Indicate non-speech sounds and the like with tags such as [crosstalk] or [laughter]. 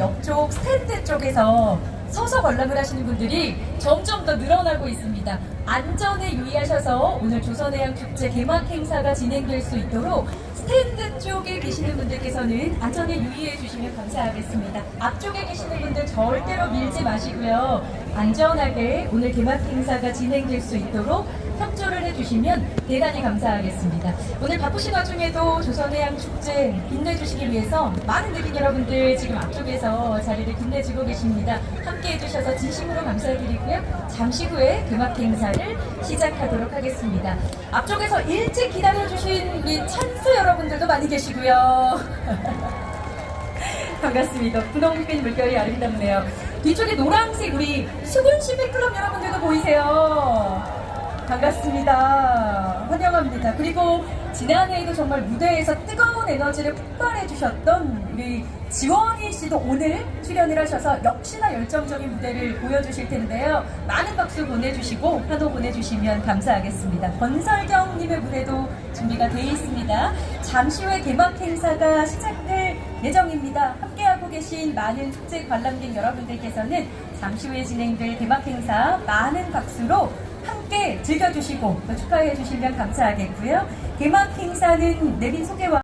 옆쪽 스탠드 쪽에서 서서 관람을 하시는 분들이 점점 더 늘어나고 있습니다. 안전에 유의하셔서 오늘 조선해양 축제 개막 행사가 진행될 수 있도록 스탠드 쪽에 계시는 분들께서는 안전에 유의해 주시면 감사하겠습니다. 앞쪽에 계시는 분들 절대로 밀지 마시고요. 안전하게 오늘 개막 행사가 진행될 수 있도록 협조를 해주시면 대단히 감사하겠습니다. 오늘 바쁘신 와중에도 조선해양 축제 빛내주시기 위해서 많은 느린 여러분들 지금 앞쪽에서 자리를 빛내주고 계십니다. 함께 해주셔서 진심으로 감사드리고요. 잠시 후에 개막 행사를 시작하도록 하겠습니다. 앞쪽에서 일찍 기다려주신 우리 찬스 여러분들도 많이 계시고요. [laughs] 반갑습니다. 분홍빛 물결이 아름답네요. 뒤쪽에 노란색 우리 수군 시민클럽 여러분들도 보이세요. 반갑습니다. 환영합니다. 그리고 지난해에도 정말 무대에서 뜨거운 에너지를 폭발해 주셨던 우리 지원희 씨도 오늘 출연을 하셔서 역시나 열정적인 무대를 보여주실 텐데요. 많은 박수 보내주시고 환호 보내주시면 감사하겠습니다. 권설경님의 무대도 준비가 되어 있습니다. 잠시 후에 개막 행사가 시작될 예정입니다. 계신 많은 축제 관람객 여러분들께서는 잠시 후에 진행될 개막 행사 많은 박수로 함께 즐겨주시고 또 축하해 주시면 감사하겠고요. 개막 행사는 내빈 소개와